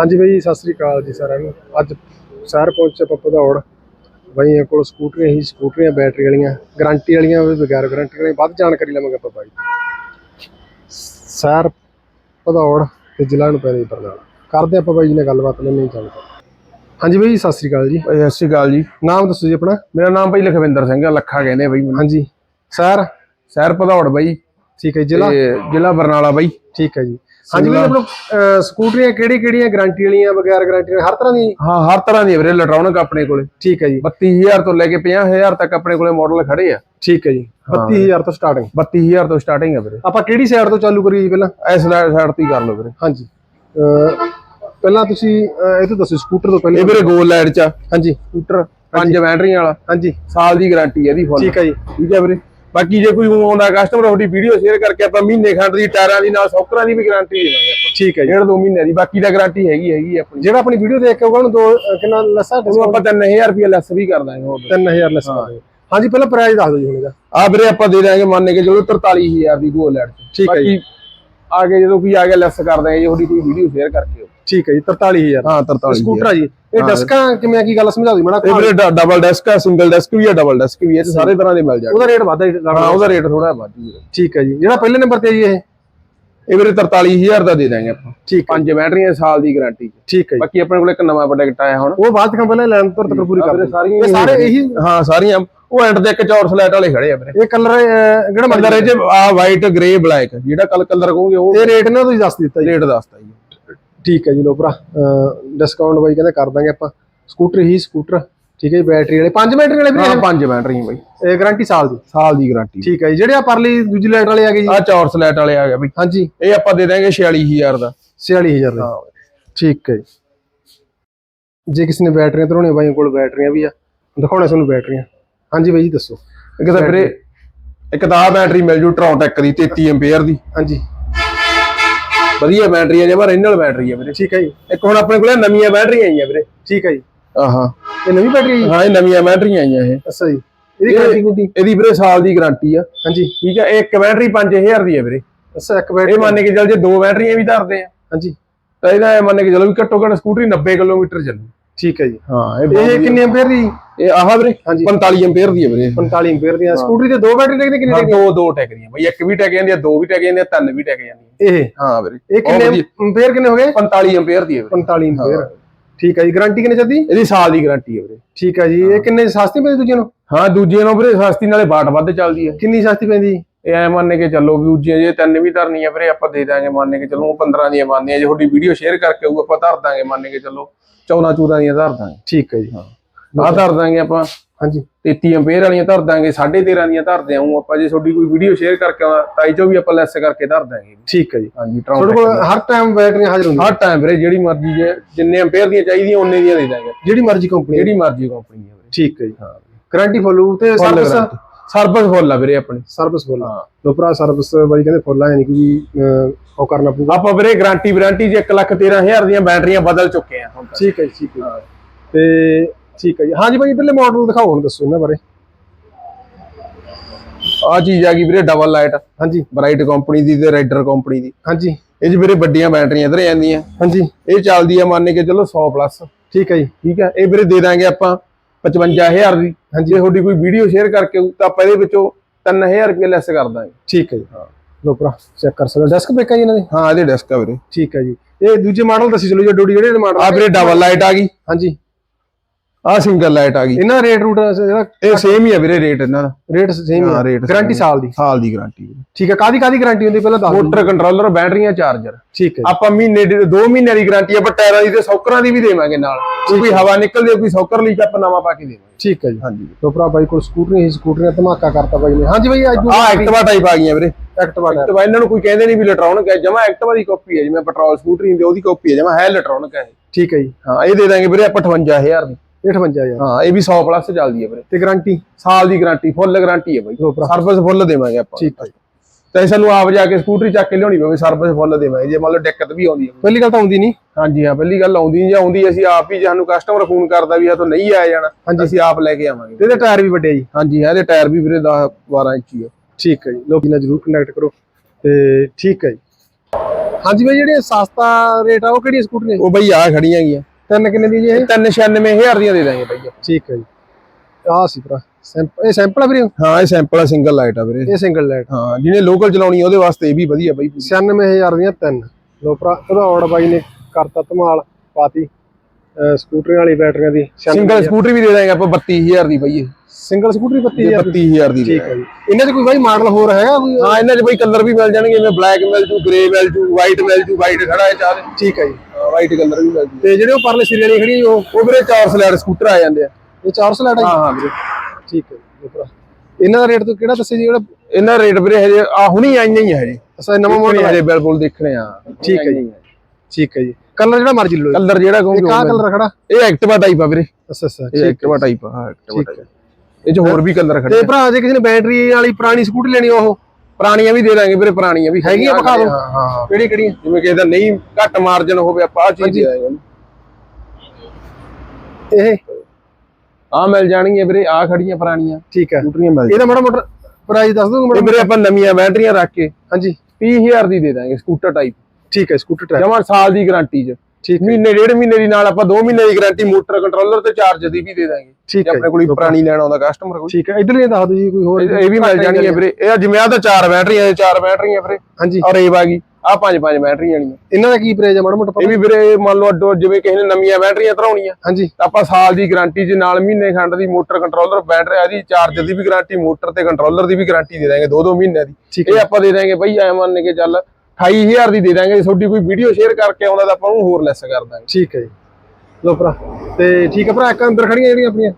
ਹਾਂਜੀ ਬਾਈ ਸਤਿ ਸ੍ਰੀ ਅਕਾਲ ਜੀ ਸਾਰਿਆਂ ਨੂੰ। ਅੱਜ ਸ਼ਹਿਰ ਪਹੁੰਚੇ ਪੱਪਾ ਦੌੜ ਬਾਈਆਂ ਕੋਲ ਸਕੂਟਰੀਆਂ ਹੀ ਸਕੂਟਰੀਆਂ ਬੈਟਰੀ ਵਾਲੀਆਂ ਗਾਰੰਟੀ ਵਾਲੀਆਂ ਵੀ ਬਗੈਰ ਗਾਰੰਟੀ ਵਾਲੀਆਂ। ਵੱਧ ਜਾਣਕਾਰੀ ਲਵਾਂਗੇ ਆਪਾਂ ਬਾਈ। ਸ਼ਹਿਰ ਭਦੌੜ ਤੇ ਜ਼ਿਲ੍ਹਾ ਨੂੰ ਪੈਂਦਾ ਜੀ ਬਰਨਾਲਾ। ਕਰਦੇ ਆਪਾਂ ਬਾਈ ਜੀ ਨਾਲ ਗੱਲਬਾਤ ਲੈਣੀ ਜਾਣਕਾਰੀ ਹਾਂਜੀ ਬਾਈ ਸਤਿ ਸ੍ਰੀ ਅਕਾਲ ਜੀ। ਸਤਿ ਸ਼੍ਰੀ ਅਕਾਲ ਜੀ। ਨਾਮ ਦੱਸੋ ਜੀ ਆਪਣਾ। ਮੇਰਾ ਨਾਮ ਭਾਈ ਲਖਵਿੰਦਰ ਸਿੰਘ ਆ ਲੱਖਾ ਕਹਿੰਦੇ ਬਾਈ ਮੈਨੂੰ। ਹਾਂਜੀ। ਸ਼ਹਿਰ? ਸ਼ਹਿਰ ਭਦੌੜ ਬਾਈ। ਠੀਕ ਹੈ ਜੀ, ਜ਼ਿਲ੍ਹਾ? ਜ਼ਿਲ੍ਹਾ ਬਰਨਾਲਾ ਬਾਈ। ਠੀਕ ਹੈ ਜੀ। ਹਾਂਜੀ ਬਾਈ ਆਪਣਾ ਸਕੂਟਰੀਆਂ ਕਿਹੜੀ ਕਿਹੜੀਆਂ ਗਾਰੰਟੀ ਵਾਲੀਆਂ ਬਗੈਰ ਗਾਰੰਟੀ ਵਾਲੀਆਂ ਹਰ ਤਰ੍ਹਾਂ ਦੀ? ਹਾਂ ਹਰ ਤਰ੍ਹਾਂ ਦੀ ਵੀਰੇ ਇਲੈਕਟ੍ਰੋਨਿਕ ਆਪਣੇ ਕੋਲੇ। ਠੀਕ ਹੈ ਜੀ। 32000 ਤੋਂ ਲੈ ਕੇ 50000 ਤੱਕ ਆਪਣੇ ਕੋਲੇ ਮਾਡਲ ਖੜੇ ਆ। ਠੀਕ ਹੈ ਜੀ। 32000 ਤੋਂ ਸਟਾਰਟਿੰਗ 32000 ਤੋਂ ਸਟਾਰਟਿੰਗ ਆ ਵੀਰੇ। ਆਪਾਂ ਕਿਹੜੀ ਸਾਈਡ ਤੋਂ ਚਾਲੂ ਕਰੀਏ ਪਹਿਲਾਂ? ਇਸ ਸਾਈਡ ਤੋਂ ਹੀ ਕਰ ਲਓ ਵੀਰੇ। ਹਾਂਜੀ। ਪਹਿਲਾਂ ਤੁਸੀਂ ਇਹ ਤੋਂ ਦੱਸੋ ਸਕੂਟਰ ਤੋਂ ਇਹ ਪਹਿਲਾਂ ਵੀਰੇ ਗੋਲ ਲਾਈਟ ਚ ਹਾਂਜੀ। ਸਕੂਟਰ ਪੰਜ ਬੈਟਰੀਆਂ ਵਾਲਾ। ਹਾਂਜੀ। ਸਾਲ ਦੀ ਗਾਰੰਟੀ ਹੈ ਇਹਦੀ ਫੁੱਲ ਠੀਕ ਹੈ ਜੀ। ਠੀਕ ਹੈ ਵੀਰੇ। ਬਾਕੀ ਜੇ ਕੋਈ ਆਉਂਦਾ ਕਸਟਮਰ ਤੁਹਾਡੀ ਵੀਡੀਓ ਸ਼ੇਅਰ ਕਰਕੇ ਆਪਾਂ ਮਹੀਨੇ ਖੰਡ ਦੀ ਟਾਇਰਾਂ ਦੀ ਨਾਲ ਸੌਕਰਾਂ ਦੀ ਵੀ ਗਾਰੰਟੀ ਦੇਵਾਂਗੇ ਆਪਾਂ। ਠੀਕ ਹੈ ਜੀ। ਡੇਢ ਦੋ ਮਹੀਨੇ ਦੀ ਬਾਕੀ ਦਾ ਗਾਰੰਟੀ ਹੈਗੀ ਹੈਗੀ ਆਪਣੀ। ਜਿਹੜਾ ਆਪਣੀ ਵੀਡੀਓ ਦੇਖ ਕੇ ਆਊਗਾ ਉਹਨੂੰ ਦੋ ਕਿੰਨਾ ਲੈਸਾ ਉਹਨੂੰ ਆਪਾਂ 3000 ਰੁਪਏ ਲੈਸ ਵੀ ਕਰ ਦਾਂਗੇ ਹੋਰ। 3000 ਲੈਸ ਹਾਂਜੀ ਪਹਿਲਾਂ ਪ੍ਰਾਈਸ ਦੱਸ ਦਿਓ ਜੀ ਹੁਣ ਇਹਦਾ। ਆ ਵੀਰੇ ਆਪਾਂ ਦੇ ਦਾਂਗੇ ਮੰਨ ਕੇ ਚਲੋ 43000 ਦੀ ਗੋਲ ਲੈਟ ਠੀਕ ਹੈ ਜੀ। ਆ ਕੇ ਜਦੋਂ ਕੋਈ ਆ ਗਿਆ ਲੈਸ ਕਰ ਦਾਂਗੇ ਜੇ ਤੁਹਾਡੀ ਕੋਈ ਵੀਡੀਓ ਸ਼ੇਅਰ ਕਰਕੇ ਠੀਕ ਹੈ ਜੀ 43000 ਹਾਂ 43000 ਸਕੂਟਰ ਜੀ। ਇਹ ਡਸਕਾਂ ਕਿਵੇਂ ਕੀ ਗੱਲ ਸਮਝਾ ਦਿਓ ਇਹ ਮੜਾ ਵੀਰੇ ਡਬਲ ਡੈਸਕ ਆ ਸਿੰਗਲ ਡੈਸਕ ਵੀ ਆ ਡਬਲ ਡੈਸਕ ਵੀ ਆ ਇਹ 'ਚ ਸਾਰੇ ਤਰ੍ਹਾਂ ਦੇ ਮਿਲ ਜਾਣਗੇ। ਉਹਦਾ ਰੇਟ ਵਾਧਾ ਜੀ ਹਾਂ ਉਹਦਾ ਰੇਟ ਥੋੜਾ ਵਾਧੂ ਵੀਰੇ ਠੀਕ ਹੈ ਜੀ ਜਿਹੜਾ ਪਹਿਲੇ ਨੰਬਰ ਤੇ ਜੀ ਇਹ? ਇਹ ਵੀਰੇ 43000 ਦਾ ਦੇ ਦਾਂਗੇ ਆਪਾਂ। ਠੀਕ ਹੈ ਪੰਜ ਬੈਟਰੀਆਂ ਸਾਲ ਦੀ ਗਾਰੰਟੀ ਠੀਕ ਹੈ ਜੀ। ਬਾਕੀ ਆਪਣੇ ਕੋਲ ਇੱਕ ਨਵਾਂ ਪ੍ਰੋਡਕਟ ਆਇਆ ਹੁਣ। ਉਹ ਬਾਅਦ ਚ ਪਹਿਲਾਂ ਲੈਣ ਤੋਂ ਤੱਕ ਪੂਰੀ ਕਰ ਵੀਰੇ ਦਿਓ। ਸਾਰੀਆਂ ਇਹ ਸਾਰੇ ਇਹੀ? ਹਾਂ ਸਾਰੀਆਂ। ਉਹ ਐਂਡ ਤੇ ਇੱਕ ਚੌਰਸ ਲਾਈਟ ਵਾਲੇ ਖੜੇ ਆ ਵੀਰੇ। ਇਹ ਕਲਰ ਜਿਹੜਾ ਕਲਰ ਇਹ ਚ ਆ ਵਾਈਟ ਗ੍ਰੇ ਬਲੈਕ ਜਿਹੜਾ ਕਲ ਕਲਰ ਕਹੋਗੇ ਉਹ ਇਹ ਰੇਟ ਨਾ ਤੁਸੀਂ ਦੱਸ ਦਿੱਤਾ ਜੀ। ਰੇਟ ਦੱਸਦਾ ਜੀ। ਠੀਕ ਹੈ ਜੀ ਲੋ ਭਰਾ ਡਿਸਕਾਊਂਟ ਬਾਈ ਕਹਿੰਦੇ ਕਰ ਦਾਂਗੇ ਆਪਾਂ। ਸਕੂਟਰ ਹੀ ਸਕੂਟਰ ਠੀਕ ਹੈ ਜੀ ਬੈਟਰੀ ਵਾਲੇ। ਪੰਜ ਬੈਟਰੀ ਵਾਲੇ ਹਾਂ ਵੀਰੇ ਪੰਜ ਬੈਟਰੀਆਂ ਬਾਈ। ਇਹ ਗਾਰੰਟੀ ਸਾਲ ਦੀ? ਸਾਲ ਦੀ ਗਾਰੰਟੀ ਠੀਕ ਹੈ ਜੀ ਜਿਹੜੇ ਆ ਪਰਲੀ ਦੂਜੀ ਲਾਈਟ ਵਾਲੇ ਆ ਗਏ ਜੀ? ਆ ਚੌਰਸ ਲਾਈਟ ਵਾਲੇ ਆ ਗਏ ਬਈ। ਹਾਂਜੀ। ਇਹ ਆਪਾਂ ਦੇ ਦਾਂਗੇ 46000 ਦਾ। 46000 ਦੇ। ਠੀਕ ਹੈ ਜੀ। ਜੇ ਕਿਸੇ ਨੇ ਬੈਟਰੀਆਂ ਧਰਾਉਣੀਆਂ ਬਾਈ ਕੋਲ ਬੈਟਰੀਆਂ ਵੀ ਆ ਦਿਖਾਉਣੇ ਤੁਹਾਨੂੰ ਬੈਟਰੀਆਂ ਹਾਂਜੀ ਬਾਈ ਜੀ ਦੱਸੋ। ਇੱਕ ਤਾਂ ਵੀਰੇ ਇੱਕ ਤਾਂ ਆਹ ਬੈਟਰੀ ਮਿਲ ਜੂ ਟਰੌਂਟੈਕ ਦੀ 33 ਐਂਪੀਅਰ ਦੀ। ਹਾਂਜੀ। ਵਧੀਆ ਬੈਟਰੀ ਹੈ ਜਮਾ ਰੀਨਲ ਬੈਟਰੀ ਹੈ ਵੀਰੇ ਠੀਕ ਹੈ ਜੀ। ਇੱਕ ਹੁਣ ਆਪਣੇ ਕੋਲੇ ਨਵੀਆਂ ਬੈਟਰੀਆਂ ਆਈਆਂ ਵੀਰੇ ਠੀਕ ਹੈ ਜੀ। ਆਹਾਂ। ਇਹ ਨਵੀਂ ਬੈਟਰੀ ਹੈ ਇਹ ਨਵੀਆਂ ਬੈਟਰੀਆਂ ਆਈਆਂ ਇਹ। ਅੱਛਾ ਜੀ। ਇਹਦੀ ਗਾਰੰਟੀ ਗੁੱਡੀ ਇਹਦੀ ਵੀਰੇ ਸਾਲ ਦੀ ਗਾਰੰਟੀ ਆ। ਹਾਂਜੀ। ਠੀਕ ਹੈ ਇਹ ਇੱਕ ਬੈਟਰੀ 5000 ਦੀ ਹੈ ਵੀਰੇ। ਅੱਛਾ ਇੱਕ ਇਹ ਬੈਟਰੀ ਮੰਨ ਕੇ ਚੱਲ ਜੇ ਦੋ ਬੈਟਰੀਆਂ ਵੀ ਧਰਦੇ ਆ। ਹਾਂਜੀ। ਤਾਂ ਇਹਦਾ ਇਹ ਮੰਨ ਕੇ ਚਲੋ ਵੀ ਘੱਟੋ ਘੱਟ ਸਕੂਟਰੀ 90 ਕਿਲੋਮੀਟਰ ਚੱਲੂ। ਠੀਕ ਹੈ ਜੀ। ਹਾਂ ਇਹ ਕਿੰਨੇ ਐਂਪੀਅਰ ਦੀ ਇਹ ਆਹ ਵੀਰੇ ਹਾਂਜੀ। 45 ਐਂਪੀਅਰ ਦੀ ਹੈ ਵੀਰੇ 45 ਐਂਪੀਅਰ ਦੀਆਂ। ਸਕੂਟਰੀ ਤੇ ਦੋ ਬੈਟਰੀ ਲੱਗਦੇ ਕਿੰਨੇ ਹਾਂ ਦੋ ਦੋ ਟੈਕਰੀਆਂ ਬਈ। ਇੱਕ ਵੀ ਟੈਕ ਜਾਂਦੀ ਆ ਦੋ ਵੀ ਟੈਕ ਜਾਂਦੀ ਆ ਤਿੰਨ ਵੀ ਟੈਕ ਜਾਂਦੀਆਂ। ਇਹ? ਹਾਂ ਵੀਰੇ। ਇਹ ਕਿੰਨੇ। ਐਂਪੀਅਰ ਕਿੰਨੇ ਹੋ ਗਏ? 45 ਐਂਪੀਅਰ ਦੀ ਹੈ ਵੀਰੇ। 45 ਐਂਪੀਅਰ ਠੀਕ ਹੈ ਜੀ। ਗਾਰੰਟੀ ਕਿੰਨੇ ਚੱਲਦੀ? ਇਹਦੀ ਸਾਲ ਦੀ ਗਾਰੰਟੀ ਹੈ ਵੀਰੇ। ਠੀਕ ਹੈ ਜੀ। ਇਹ ਕਿੰਨੇ ਸਸਤੀ ਪੈਂਦੀ ਦੂਜੇ ਨੂੰ? ਹਾਂ ਦੂਜੇ ਨੂੰ ਵੀਰੇ ਸਸਤੀ ਨਾਲੇ ਬਾਟ ਵੱਧ ਚੱਲਦੀ ਹੈ। ਕਿੰਨੀ ਸਸਤੀ ਪੈਂਦੀ? ਇਹ ਐ ਮੰਨ ਕੇ ਚੱਲੋ ਵੀ ਦੂਜੀਆਂ ਜੇ ਤਿੰਨ ਵੀ ਧਰਨੀਆਂ ਵੀਰੇ ਆਪਾਂ ਦੇ ਦਾਂਗੇ ਮੰਨ ਕੇ ਚੱਲੋ ਉਹ 15 ਦੀਆਂ ਮੰਨਦੀਆਂ ਜੇ ਤੁਹਾਡੀ ਵੀਡੀਓ ਸ਼ੇਅਰ ਕਰਕੇ ਆਊ ਆਪਾਂ ਧਰ ਦਾਂਗੇ ਮੰਨ ਕੇ ਚੱਲੋ 14 14 ਦੀਆਂ ਧਰ ਦਾਂਗੇ। ਠੀਕ ਹੈ ਜੀ। ਆਹ ਧਰ ਦਾਂਗੇ ਆਪਾਂ। ਹਾਂਜੀ। 33 ਐਂਪੀਅਰ ਵਾਲੀਆਂ ਧਰ ਦਾਂਗੇ 13.5 ਦੀਆਂ ਧਰ ਦਿਆਂਗੇ ਆਪਾਂ ਜੇ ਤੁਹਾਡੀ ਕੋਈ ਵੀਡੀਓ ਸ਼ੇਅਰ ਕਰਕੇ ਆਉਂਦਾ ਤਾਂ ਇਹ ਚੋਂ ਵੀ ਆਪਾਂ ਲੈਸ ਕਰਕੇ ਧਰ ਦਾਂਗੇ। ਠੀਕ ਹੈ ਜੀ। ਹਾਂਜੀ ਤੁਹਾਡੇ ਕੋਲ ਹਰ ਟਾਈਮ ਬੈਟਰੀਆਂ ਹਾਜ਼ਰ ਹੁੰਦੀਆਂ। ਹਰ ਟਾਈਮ ਵੀਰੇ ਜਿਹੜੀ ਮਰਜ਼ੀ ਜੇ ਜਿੰਨੇ ਐਂਪੀਅਰ ਦੀਆਂ ਚਾਹੀਦੀਆਂ ਉਹਨੇ ਦੀਆਂ ਦੇ ਦਾਂਗੇ। ਜਿਹੜੀ ਮਰਜ਼ੀ ਕੰਪਨੀ ਜਿਹੜੀ ਮਰਜ਼ੀ ਕੰਪਨੀ ਹੈ ਠੀਕ ਹੈ ਜੀ। ਹਾਂ। ਗਾਰੰਟੀ ਫੁੱਲ ਤੇ ਸਰਵਿਸ ਸਰਵਿਸ ਫੁੱਲ ਆ ਵੀਰੇ ਆਪਣੀ ਸਰਵਿਸ ਫੁੱਲ ਲੋ ਭਰਾ ਸਰਵਿਸ ਬਾਈ ਕਹਿੰਦੇ ਫੁੱਲ ਆ ਯਾਨੀ ਕਿ ਅਹ, ਉਹ ਕਰਨਾ ਪਊਗਾ। ਆਪਾਂ ਵੀਰੇ ਗਾਰੰਟੀ ਵਾਰੰਟੀ ਜੇ 1 ਲੱਖ 13000 ਦੀਆਂ ਬੈਟਰੀਆਂ ਬਦਲ ਚੁੱਕੇ ਆ। ਹੁਣ ਤੱਕ ਠੀਕ ਹੈ ਜੀ ਠੀਕ ਹੈ। ਤੇ ਠੀਕ ਹੈ ਜੀ। ਹਾਂਜੀ ਬਾਈ ਇਧਰਲੇ ਮਾਡਲ ਦਿਖਾਓ ਹੁਣ ਦੱਸੋ ਇਹਨਾਂ ਬਾਰੇ। ਆ ਚੀਜ਼ ਆ ਗਈ ਵੀਰੇ ਡਬਲ ਲਾਈਟ ਹਾਂਜੀ। ਬ੍ਰਾਈਟ ਕੰਪਨੀ ਦੀ ਤੇ ਰੈਡਰ ਕੰਪਨੀ ਦੀ। ਹਾਂਜੀ। ਇਹ 'ਚ ਵੀਰੇ ਵੱਡੀਆਂ ਬੈਟਰੀਆਂ ਇਧਰ ਜਾਂਦੀਆਂ। ਹਾਂਜੀ। ਇਹ ਚੱਲਦੀ ਆ ਮੰਨ ਕੇ ਚਲੋ 100 ਪਲੱਸ ਠੀਕ ਹੈ ਜੀ। ਠੀਕ ਹੈ ਇਹ ਵੀਰੇ ਦੇ ਦਾਂਗੇ ਆਪਾਂ 55000 ਦੀ। ਹਾਂਜੀ। ਜੇ ਤੁਹਾਡੀ ਕੋਈ ਵੀਡੀਓ ਸ਼ੇਅਰ ਕਰਕੇ ਤਾਂ ਆਪਾਂ ਇਹਦੇ ਵਿੱਚੋਂ 3000 ਰੁਪਏ ਲੈਸ ਕਰ ਦਾਂਗੇ। ਠੀਕ ਹੈ ਜੀ। ਹਾਂ। ਲੋ ਭਰਾ ਚੈੱਕ ਕਰ ਸਕਦੇ ਡੈਸਕ ਆ ਜੀ ਇਹਨਾਂ ਦੇ? ਹਾਂ ਇਹਦੇ ਡੈਸਕ ਆ ਵੀਰੇ। ਠੀਕ ਹੈ ਜੀ। ਇਹ ਦੂਜੇ ਮਾਡਲ ਦੱਸੀ ਚਲੋ ਜੀ ਡੋਡੀ ਜਿਹੜੇ ਮਾਡਲ ਆ ਵੀਰੇ ਡਬਲ ਲਾਈਟ ਆ ਗਈ। ਹਾਂਜੀ। ਆ ਸਿੰਗਲ ਲਾਈਟ ਆ ਗਈ। ਇਹਨਾਂ ਦਾ ਰੇਟ ਰੂਟ ਜਿਹੜਾ ਇਹ ਸੇਮ ਹੀ ਆ ਵੀਰੇ ਰੇਟ ਇਹਨਾਂ ਦਾ। ਰੇਟ ਸੇਮ ਹਾਂ, ਹੈ rate ਗਾਰੰਟੀ ਸਾਲ ਦੀ। ਸਾਲ ਦੀ ਗਾਰੰਟੀ ਠੀਕ ਹੈ ਕਾਦੀ ਕਾਦੀ ਗਾਰੰਟੀ ਹੁੰਦੀ ਪਹਿਲਾਂ ਦੱਸ ਦਿਓ। ਮੋਟਰ ਕੰਟਰੋਲਰ ਬੈਟਰੀਆਂ ਚਾਰਜਰ ਠੀਕ ਹੈ ਆਪਾਂ ਮਹੀਨੇ ਦੀ 2 ਮਹੀਨਿਆਂ ਦੀ ਗਾਰੰਟੀ ਆਪਾਂ ਟਾਇਰਾਂ ਦੀ ਤੇ ਸੌਕਰਾਂ ਦੀ ਵੀ ਦੇਵਾਂਗੇ ਨਾਲ। ਕੋਈ ਹਵਾ ਨਿਕਲਦੀ ਹੈ, ਕੋਈ ਸੌਕਰ ਲੀਕ ਆਪਾਂ ਨਵਾਂ ਪਾ ਕੇ ਦੇਵਾਂਗੇ। ਠੀਕ ਹੈ ਜੀ। ਹਾਂਜੀ। ਲੋ ਭਰਾ ਬਾਈ ਕੋਲ ਸਕੂਟਰੀ ਹੀ ਸਕੂਟਰੀਆਂ ਧਮਾਕਾ ਕਰਤਾ ਬਾਈ ਨੇ। ਹਾਂਜੀ ਬਾਈ ਅੱਜ ਆ ਐਕਟਿਵਾ ਟਾਈਪ ਆ ਗਈਆਂ ਵੀਰੇ। ਐਕਟਿਵਾ ਦਾ ਐਕਟਿਵਾ ਇਹਨਾਂ ਨੂੰ ਕੋਈ ਕਹਿੰਦੇ ਨਹੀਂ ਵੀ ਇਲੈਕਟ੍ਰੋਨਿਕ ਹੈ ਜਮਾ ਐਕਟਿਵਾ ਦੀ ਕਾਪੀ ਹੈ ਜਿਵੇਂ ਪੈਟਰੋਲ ਸਕੂਟਰੀ ਹੁੰਦੀ ਉਹਦੀ ਕਾਪੀ ਹੈ ਜਮਾ ਹੈ ਇਲੈਕਟ੍ਰੋਨਿਕ ਹੈ ਇਹ। ਠੀਕ ਹੈ ਜੀ। ਹਾਂ ਇਹ ਦੇ ਦਾਂਗੇ ਵੀਰੇ ਆਪਾਂ 58000 ਦੀ। 58000 ਹਾਂ ਇਹ ਵੀ 100 ਪਲੱਸ ਚੱਲਦੀ ਹੈ ਵੀਰੇ। ਤੇ ਗਾਰੰਟੀ ਸਾਲ ਦੀ ਗਾਰੰਟੀ ਫੁੱਲ ਗਾਰੰਟੀ ਹੈ ਬਾਈ। ਲੋ ਭਰਾ ਸਰਵਿਸ ਫੁੱਲ ਦੇਵਾਂਗੇ ਆਪਾਂ। ਠੀਕ ਹੈ। ਤੇ ਸਾਨੂੰ ਆਪ ਜਾ ਕੇ ਸਕੂਟਰੀ ਚੱਕ ਕੇ ਲਿਆਉਣੀ ਪਵੇ ਸਰਵਿਸ ਫੁੱਲ ਦੇਵਾਂਗੇ। ਜੇ ਮੰਨ ਲਓ ਦਿੱਕਤ ਵੀ ਆਉਂਦੀ ਹੈ। ਪਹਿਲੀ ਗੱਲ ਤਾਂ ਆਉਂਦੀ ਨਹੀਂ। ਹਾਂਜੀ ਹਾਂ ਪਹਿਲੀ ਗੱਲ ਆਉਂਦੀ ਜਾਂ ਆਉਂਦੀ ਅਸੀਂ ਆਪ ਹੀ ਜੇ ਸਾਨੂੰ ਕਸਟਮਰ ਫੋਨ ਕਰਦਾ ਵੀ ਆ ਤੋਂ ਨਹੀਂ ਆਇਆ ਜਾਣਾ ਅਸੀਂ ਆਪ ਲੈ ਕੇ ਆਵਾਂਗੇ। ਤੇ ਇਹਦੇ ਟਾਇਰ ਵੀ ਵੱਡੇ ਜੀ। ਹਾਂਜੀ ਹਾਂ ਇਹਦੇ ਟਾਇਰ ਵੀ ਵੀਰੇ 10 12 ਇੰਚੀ ਆ। ਠੀਕ ਹੈ ਜੀ। ਲੋਕੀ ਨਾਲ ਜਰੂਰ ਕੰਟੈਕਟ ਕਰੋ। ਤੇ ਠੀਕ ਹੈ ਜੀ। ਹਾਂਜੀ ਬਾਈ ਜਿਹੜੇ ਸਸਤਾ ਰੇਟ ਆ ਉਹ ਕਿਹੜੀਆਂ ਸਕੂਟਰੀਆਂ ਉਹ ਬਈ ਆ ਖੜੀਆਂ ਗੀਆਂ ਤਿੰਨ ਕਿੰਨੇ ਦੀ ਜੀ ਇਹ? 396000 ਦੀਆਂ ਦੇ ਦਾਂਗੇ ਆਪਾਂ। ਠੀਕ ਹੈ ਜੀ। ਆਹ ਸੀ ਭਰਾ। ਸੈਂਪਲ ਇਹ ਸੈਂਪਲ ਆ ਵੀਰੇ? ਹਾਂ ਇਹ ਸੈਂਪਲ ਆ ਸਿੰਗਲ ਲਾਈਟ ਆ ਵੀਰੇ। ਇਹ ਸਿੰਗਲ ਲਾਈਟ ਹਾਂ ਜਿਹਨੇ ਲੋਕਲ ਚਲਾਉਣੀ ਆ ਉਹਦੇ ਵਾਸਤੇ ਇਹ ਵੀ ਵਧੀਆ ਬਈ 96000 ਦੀਆਂ ਤਿੰਨ। ਲੋ ਭਰਾ ਭਦੌੜ ਬਾਈ ਨੇ ਕਰਤਾ ਧਮਾਲ ਪਾਤੀ ਸਕੂਟਰੀ ਵਾਲੀ ਬੈਟਰੀਆਂ ਦੀ। ਸਿੰਗਲ ਸਕੂਟਰੀ ਵੀ ਦੇ ਦਾਂਗੇ ਆਪਾਂ 32000 ਦੀ ਬਈ ਇਹ। ਸਿੰਗਲ ਸਕੂਟਰੀ 32000 ਦੀ। 32000 ਦੀ ਦੇ ਠੀਕ ਹੈ ਜੀ। ਇਹਨਾਂ 'ਚ ਕੋਈ ਬਾਈ ਮਾਡਲ ਹੋਰ ਹੈਗਾ ਕੋਈ? ਹਾਂ ਇਹਨਾਂ 'ਚ ਬਈ ਕਲਰ ਵੀ ਮਿਲ ਜਾਣਗੇ ਜਿਵੇਂ ਬਲੈਕ ਮਿਲ ਜੂ ਗ੍ਰੇ ਮਿਲ ਜੂ ਵਾਈਟ ਮਿਲ ਜੂ ਵਾਈਟ ਖੜਾ ਹੈ ਚਾਹ ਠੀਕ ਹੈ ਜੀ। ਵਾਈਟ ਕਲਰ ਵੀ ਮਿਲ ਜੂ ਤੇ ਜਿਹੜੇ ਉਹ ਪਰਲੇ ਸਿਰੇ ਵਾਲੀ ਖੜੀ ਉਹ? ਉਹ ਵੀਰੇ ਚਾਰ ਸਲੈਡ ਸਕੂਟਰ ਆ ਜਾਂਦੇ ਆ। ਇਹ 400 ਲੈਟ ਹਾਂ ਹਾਂ ਵੀਰੇ। ਠੀਕ ਹੈ ਜੀ ਭਰਾ। ਇਹਨਾਂ ਦਾ ਰੇਟ ਤੋਂ ਕਿਹੜਾ ਦੱਸਿਆ ਜੀ? ਜਿਹੜਾ ਇਹਨਾਂ ਰੇਟ ਵੀਰੇ ਹਜੇ ਆ ਹੁਣੀ ਆਈਆਂ ਹੀ ਆ ਹਜੇ ਅਸਾ ਨਵਾਂ ਮਾਡਲ ਹਜੇ ਬਿਲਕੁਲ ਦੇਖਣੇ ਆ। ਠੀਕ ਹੈ ਜੀ। ਠੀਕ ਹੈ ਜੀ। ਕਲਰ ਜਿਹੜਾ ਮਰਜ਼ੀ ਲੈ ਲਓ ਕਲਰ ਜਿਹੜਾ ਕਹੋਗੇ ਕਾ ਕਲਰ ਖੜਾ? ਇਹ ਐਕਟਿਵਾ ਟਾਈਪ ਆ ਵੀਰੇ। ਅੱਛਾ ਅੱਛਾ ਇਹ ਐਕਟਿਵਾ ਟਾਈਪ ਆ ਹਾਂ ਐਕਟਿਵਾ ਟਾਈਪ ਇਹ 'ਚ ਹੋਰ ਵੀ ਕਲਰ ਖੜੇ ਤੇ ਭਰਾ ਜੇ ਕਿਸੇ ਨੇ ਬੈਟਰੀ ਵਾਲੀ ਪੁਰਾਣੀ ਸਕੂਟਰੀ ਲੈਣੀ ਉਹ? ਪੁਰਾਣੀਆਂ ਵੀ ਦੇ ਦਾਂਗੇ ਵੀਰੇ ਪੁਰਾਣੀਆਂ ਵੀ ਹੈਗੀਆਂ ਵਿਖਾ ਦਿਓ। ਹਾਂ। ਕਿਹੜੀ ਕਿਹੜੀ ਜਿਵੇਂ ਕਿਸੇ ਦਾ ਨਹੀਂ ਘੱਟ ਮਾਰਜਨ ਹੋਵੇ ਆਪਾਂ ਆ ਚੀਜ਼ ਦੇ। ਇਹ? ਆਹ ਮਿਲ ਜਾਣਗੀਆਂ ਵੀਰੇ ਆ ਖੜੀਆਂ ਪੁਰਾਣੀਆਂ। ਠੀਕ ਹੈ। ਸਕੂਟਰੀਆਂ ਮਿਲ ਇਹਦਾ ਮਾੜਾ ਮੋਟਾ ਪ੍ਰਾਈਸ ਦੱਸ ਇਹ ਮੈਡਮ ਵੀਰੇ ਆਪਾਂ ਨਵੀਆਂ ਬੈਟਰੀਆਂ ਰੱਖ ਕੇ ਹਾਂਜੀ। 30000 ਦੀ ਦੇ ਦਾਂਗੇ ਸਕੂਟਰ ਟਾਈਪ ਠੀਕ ਹੈ ਸਕੂਟਰ ਟਰੈਕ ਜਮਾਂ ਸਾਲ ਦੀ ਗਾਰੰਟੀ 'ਚ। ਠੀਕ ਹੈ ਮਹੀਨੇ ਡੇਢ ਮਹੀਨੇ ਦੀ ਨਾਲ ਆਪਾਂ 2 ਮਹੀਨੇ ਦੀ ਗਾਰੰਟੀ ਮੋਟਰ ਕੰਟਰੋਲਰ ਤੇ ਚਾਰਜ ਦੀ ਵੀ ਦੇ ਦਾਂਗੇ। ਠੀਕ ਹੈ ਆਪਣੇ ਕੋਲ ਪੁਰਾਣੀ ਲੈਣ ਆਉਂਦਾ ਕਸਟਮਰ ਕੋਈ। ਠੀਕ ਹੈ ਇਧਰਲੇ ਦੱਸ ਦਿਓ ਜੀ ਕੋਈ ਹੋਰ ਇਹ ਇਹ ਵੀ ਮਿਲ ਜਾਣਗੀਆਂ ਵੀਰੇ। ਇਹ ਜਿਵੇਂ ਆ ਤਾਂ ਚਾਰ ਬੈਟਰੀਆਂ ਇਹ ਚਾਰ ਬੈਟਰੀਆਂ ਵੀਰੇ। ਹਾਂਜੀ। ਔਰ ਇਹ ਆ ਗਈ ਆ ਪੰਜ ਪੰਜ ਬੈਟਰੀਆਂ ਵਾਲੀਆਂ ਇਹਨਾਂ ਦਾ ਕੀ ਪ੍ਰਾਈਸ ਹੈ ਮਾੜਾ ਮੋਟਾ ਇਹ ਵੀ ਵੀਰੇ ਮੰਨ ਲਓ ਅੱਡੋ ਜਿਵੇਂ ਕਿਸੇ ਨੇ ਨਵੀਆਂ ਬੈਟਰੀਆਂ ਧਰਾਉਣੀਆਂ ਹਾਂਜੀ। ਤਾਂ ਆਪਾਂ ਸਾਲ ਦੀ ਗਾਰੰਟੀ ਦੇ ਨਾਲ ਮਹੀਨੇ ਖੰਡ ਦੀ ਮੋਟਰ ਕੰਟਰੋਲਰ ਬੈਟਰੀ ਆਦੀ ਚਾਰਜਰ ਦੀ ਵੀ ਗਾਰੰਟੀ ਮੋਟਰ ਤੇ ਕੰਟਰੋਲਰ ਦੀ ਵੀ ਗਾਰੰਟੀ ਦੇ ਦਾਂਗੇ ਦੋ ਦੋ ਮਹੀਨਿਆਂ ਦੀ। ਇਹ ਹੈ ਆਪਾਂ ਦੇ ਦਾਂਗੇ ਬਈ ਐ ਮੰਨ ਕੇ ਚੱਲ 28000 ਦੀ ਦੇ ਦਾਂਗੇ ਜੇ ਤੁਹਾਡੀ ਕੋਈ ਵੀਡੀਓ ਸ਼ੇਅਰ ਕਰਕੇ ਆਉਂਦਾ ਤਾਂ ਆਪਾਂ ਉਹਨੂੰ ਹੋਰ ਲੈਸ ਕਰ ਦਾਂਗੇ। ਠੀਕ ਹੈ ਜੀ। ਲੋ ਭਰਾ ਤੇ ਠੀਕ ਹੈ ਭਰਾ ਇੱਕ ਅੰਦਰ ਖੜੀਆਂ ਜਿਹੜੀਆਂ ਆਪਣੀਆਂ।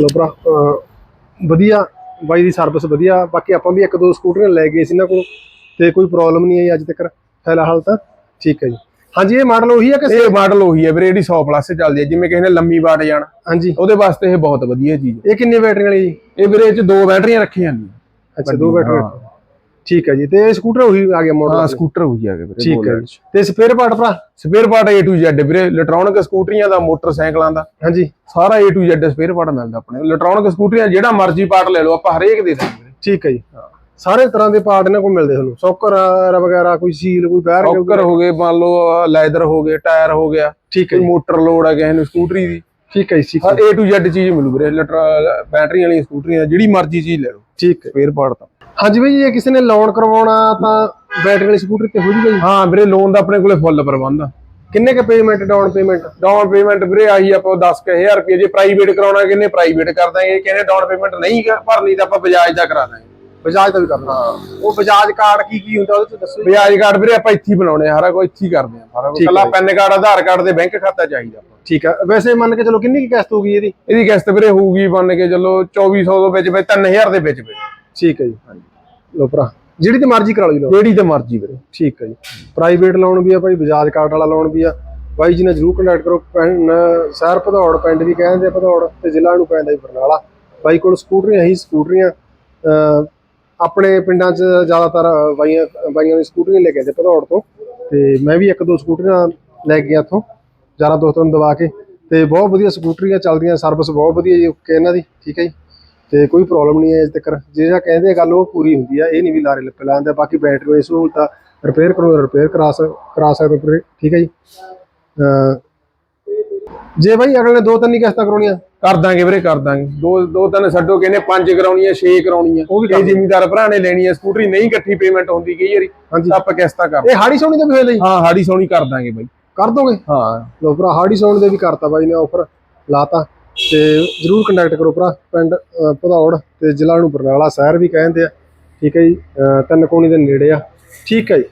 ਲੋ ਭਰਾ ਵਧੀਆ ਬਾਈ ਦੀ ਸਰਵਿਸ ਵਧੀਆ। ਬਾਕੀ ਆਪਾਂ ਵੀ ਇੱਕ ਦੋ ਸਕੂਟਰੀਆਂ ਲੈ ਗਏ ਸੀ ਇਹਨਾਂ ਕੋਲ ਤੇ ਕੋਈ ਪ੍ਰੋਬਲਮ ਨਹੀਂ ਆਈ ਅੱਜ ਤੱਕ ਫਿਲਹਾਲ ਤਾਂ। ਠੀਕ ਹੈ ਜੀ। ਹਾਂਜੀ ਇਹ ਮਾਡਲ ਉਹੀ ਹੈ ਕਿ ਇਹ ਮਾਡਲ ਉਹੀ ਹੈ ਵੀਰੇ ਜਿਹੜੀ 100 ਪਲੱਸ ਚੱਲਦੀ ਹੈ ਜਿਵੇਂ ਕਿਸੇ ਨੇ ਲੰਮੀ ਬਾਟ ਜਾਣਾ। ਹਾਂਜੀ। ਉਹਦੇ ਵਾਸਤੇ ਇਹ ਬਹੁਤ ਵਧੀਆ ਚੀਜ਼ ਹੈ ਇਹ ਕਿੰਨੇ ਬੈਟਰੀ ਵਾਲੀ ਜੀ? ਇਹ ਵੀਰੇ ਇਹ ਚ ਦੋ ਬੈਟਰੀਆਂ ਰੱਖੀਆਂ ਨੇ। ਅੱਛਾ ਦੋ ਬੈਟਰੀ ਠੀਕ ਹੈ ਜੀ ਤੇ ਇਹ ਸਕੂਟਰ ਉਹੀ ਆ ਗਿਆ ਹਾਂ ਮਾਡਲ ਸਕੂਟਰ ਉਹੀ ਆ ਗਏ ਵੀਰੇ ਠੀਕ ਹੈ ਜੀ। ਤੇ ਸਪੇਅਰ ਪਾਰਟ ਭਰਾ? Spare part A to Z ਵੀਰੇ ਇਲੈਕਟ੍ਰੋਨਿਕ ਸਕੂਟਰੀਆਂ ਦਾ ਮੋਟਰਸਾਈਕਲਾਂ ਦਾ। ਹਾਂਜੀ। ਸਾਰਾ A to Z spare part ਮਿਲਦਾ ਆਪਣੇ ਇਲੈਕਟ੍ਰੋਨਿਕ ਸਕੂਟਰੀਆਂ ਜਿਹੜਾ ਮਰਜ਼ੀ ਪਾਰਟ ਲੈ ਲਓ ਆਪਾਂ ਹਰੇਕ ਦੇ ਵੀਰੇ। ਠੀਕ ਹੈ ਜੀ। ਸਾਰੇ ਤਰ੍ਹਾਂ ਦੇ ਪਾਰਟ ਇਹਨਾਂ ਕੋਲ ਮਿਲਦੇ ਤੁਹਾਨੂੰ। ਸੌਕਰ ਵਗੈਰਾ ਕੋਈ ਸੀਲ ਕੋਈ ਬੈਰ ਔਕਰ ਹੋ ਗਏ ਮੰਨ ਲਓ ਲੈਦਰ ਹੋ ਗਏ ਟਾਇਰ ਹੋ ਗਿਆ ਠੀਕ ਹੈ ਮੋਟਰ ਲੋਡ ਹੈ ਕਿਸੇ ਨੂੰ ਸਕੂਟਰੀ ਦੀ। ਠੀਕ ਹੈ ਜੀ ਹੈ। ਹਰ A to Z ਚੀਜ਼ ਮਿਲੂ ਵੀਰੇ ਬੈਟਰੀ ਵਾਲੀਆਂ ਸਕੂਟਰੀਆਂ ਜਿਹੜੀ ਮਰਜ਼ੀ ਚੀਜ਼ ਲੈ ਲਓ। ਠੀਕ ਹੈ। ਸਪੇਅਰ ਪਾਰਟ ਤਾਂ। ਹਾਂਜੀ ਬਈ ਜੇ ਕਿਸੇ ਨੇ ਲੋਨ ਕਰਵਾਉਣਾ ਤਾਂ ਬੈਟਰੀ ਵਾਲੀ ਸਕੂਟਰ ਤੇ ਹੋ ਜੂਗਾ ਜੀ। ਹਾਂ ਵੀਰੇ ਲੋਨ ਦਾ ਆਪਣੇ ਕੋਲੇ ਫੁੱਲ ਪ੍ਰਬੰਧ ਆ। ਕਿੰਨੇ ਕ payment down payment down payment ਵੀਰੇ ਆਹੀ ਆਪਾਂ 10000 ਰੁਪਏ ਜੇ ਪ੍ਰਾਈਵੇਟ ਕਰਾਉਣਾ ਕਿੰਨੇ ਪ੍ਰਾਈਵੇਟ ਕਰ ਦਾਂਗੇ। ਕਹਿੰਦੇ ਡਾਊਨ ਪੇਮੈਂਟ ਨਹੀਂ ਭਰਨੀ ਤਾਂ ਆਪਾਂ ਬਜਾਜ ਦਾ ਕਰਾ ਦਾਂਗੇ। ਬਜਾਜ ਦਾ ਵੀ ਕਰਨਾ। ਉਹ ਬਜਾਜ ਕਾਰਡ ਕੀ ਕੀ ਹੁੰਦਾ ਉਹਦੇ ਚ ਦੱਸੋ। ਬਜਾਜ ਕਾਰਡ ਵੀਰੇ ਆਪਾਂ ਇੱਥੇ ਬਣਾਉਣੇ ਆ ਸਾਰਾ ਕੁਝ ਇੱਥੇ ਕਰਦੇ ਆ। ਸਾਰਾ ਕੁਝ ਕੱਲਾ। ਪੈਨ ਕਾਰਡ ਆਧਾਰ ਕਾਰਡ ਤੇ ਬੈਂਕ ਖਾਤਾ ਚਾਹੀਦਾ ਆਪਾਂ। ਠੀਕ ਹੈ ਵੈਸੇ ਮੰਨ ਕੇ ਚਲੋ ਕਿੰਨੀ ਕੀ ਕਿਸ਼ਤ ਹੋਊਗੀ ਇਹਦੀ? ਇਹਦੀ ਕਿਸ਼ਤ ਵੀਰੇ ਹੋਊਗੀ ਮੰਨ ਕੇ ਚੱਲੋ 2400 ਦੇ ਵਿੱਚ ਵਿੱਚ 3000 ਦੇ ਵਿੱਚ ਵਿੱਚ ਠੀਕ ਹੈ ਜੀ। ਲੋ ਭਰਾ ਜਿਹੜੀ ਤੇ ਮਰਜ਼ੀ ਕਰਾ ਲਓ ਜੀ। ਜਿਹੜੀ ਤੇ ਮਰਜ਼ੀ ਵੀਰੇ। ਠੀਕ ਹੈ ਜੀ। ਪ੍ਰਾਈਵੇਟ ਲੋਨ ਵੀ ਆ ਭਾਈ ਬਜਾਜ ਕਾਰਡ ਵਾਲਾ ਲੋਨ ਵੀ ਆ। ਬਾਈ ਜੀ ਨਾਲ ਜਰੂਰ ਕੰਟੈਕਟ ਕਰੋ ਸ਼ਹਿਰ ਭਦੌੜ ਪਿੰਡ ਵੀ ਕਹਿੰਦੇ ਆ ਭਦੌੜ ਤੇ ਜ਼ਿਲ੍ਹਾ ਨੂੰ ਪੈਂਦਾ ਜੀ ਬਰਨਾਲਾ। ਬਾਈ ਕੋਲ ਸਕੂਟਰੀਆਂ ਹੀ ਸਕੂਟਰੀਆਂ। ਆਪਣੇ ਪਿੰਡਾਂ 'ਚ ਜ਼ਿਆਦਾਤਰ ਬਾਈਆਂ ਬਾਈਆਂ ਦੀ ਸਕੂਟਰੀਆਂ ਲੈ ਕੇ ਆਉਂਦੇ ਭਦੌੜ ਤੋਂ। ਤੇ ਮੈਂ ਵੀ ਇੱਕ ਦੋ ਸਕੂਟਰੀਆਂ ਲੈ ਕੇ ਗਿਆ ਇੱਥੋਂ ਯਾਰਾਂ ਦੋਸਤਾਂ ਨੂੰ ਦਵਾ ਕੇ। ਤੇ ਬਹੁਤ ਵਧੀਆ ਸਕੂਟਰੀਆਂ ਚੱਲਦੀਆਂ ਸਰਵਿਸ ਬਹੁਤ ਵਧੀਆ ਜੀ ਓਕੇ ਇਹਨਾਂ ਦੀ ਠੀਕ ਹੈ ਜੀ। ਤੇ ਕੋਈ ਪ੍ਰੋਬਲਮ ਨਹੀਂ ਹੈ ਅਜੇ ਤੱਕ ਜਿਹੜਾ ਕਹਿੰਦੇ ਗੱਲ ਉਹ ਪੂਰੀ ਹੁੰਦੀ ਆ ਇਹ ਨਹੀਂ ਵੀ ਲਾਰੇ ਲੱਪੇ ਲਾਉਂਦੇ ਬਾਕੀ ਬੈਟਰੀ ਦੀ ਸਹੂਲਤ ਰਿਪੇਅਰ ਕਰੋ ਰਿਪੇਅਰ ਕਰਾ ਕਰਾ ਸਕਦੇ ਹੋ ਠੀਕ ਹੈ ਜੀ? ਜੇ ਬਾਈ ਅਗਲੇ ਦੋ ਤਿੰਨ ਹੀ ਕਿਸ਼ਤਾਂ ਕਰਾਉਣੀਆਂ। ਕਰ ਦਾਂਗੇ ਵੀਰੇ ਕਰ ਦਾਂਗੇ। ਦੋ ਦੋ ਤਿੰਨ ਛੱਡੋ ਕਹਿੰਦੇ ਪੰਜ ਕਰਾਉਣੀਆਂ ਛੇ ਕਰਾਉਣੀਆਂ। ਉਹ ਵੀ ਕਰ ਕਈ ਜ਼ਿਮੀਦਾਰ ਭਰਾ ਨੇ ਲੈਣੀ ਹੈ ਸਕੂਟਰੀ ਨਹੀਂ ਇਕੱਠੀ ਪੇਮੈਂਟ ਹੁੰਦੀ ਕਈ ਵਾਰੀ ਤਾਂ ਆਪਾਂ ਕਿਸ਼ਤਾਂ ਕਰ ਇਹ ਹਾੜੀ ਸੋਣੀ ਦਾ ਵੀ ਲਈ? ਹਾਂ ਹਾੜੀ ਸੋਣੀ ਕਰ ਦਾਂਗੇ ਬਾਈ। ਕਰ ਦੋਗੇ? ਹਾਂ। ਲੋ ਭਰਾ ਹਾੜੀ ਸੋਣੀ ਦੇ ਵੀ ਕਰਤਾ ਬਾਈ ਨੇ ਆਫਰ ਲਾਤਾ। ਤੇ ਜਰੂਰ ਕੰਟੈਕਟ ਕਰੋ ਭਰਾ, ਪਿੰਡ ਭਦੌੜ ਤੇ ਜ਼ਿਲ੍ਹਾ ਨੂੰ ਬਰਨਾਲਾ ਸ਼ਹਿਰ ਵੀ ਕਹਿੰਦੇ ਆ, ਠੀਕ ਹੈ ਜੀ ਤਿੰਨ ਕੋਣੀ ਦੇ ਨੇੜੇ ਆ। ਠੀਕ ਹੈ ਜੀ।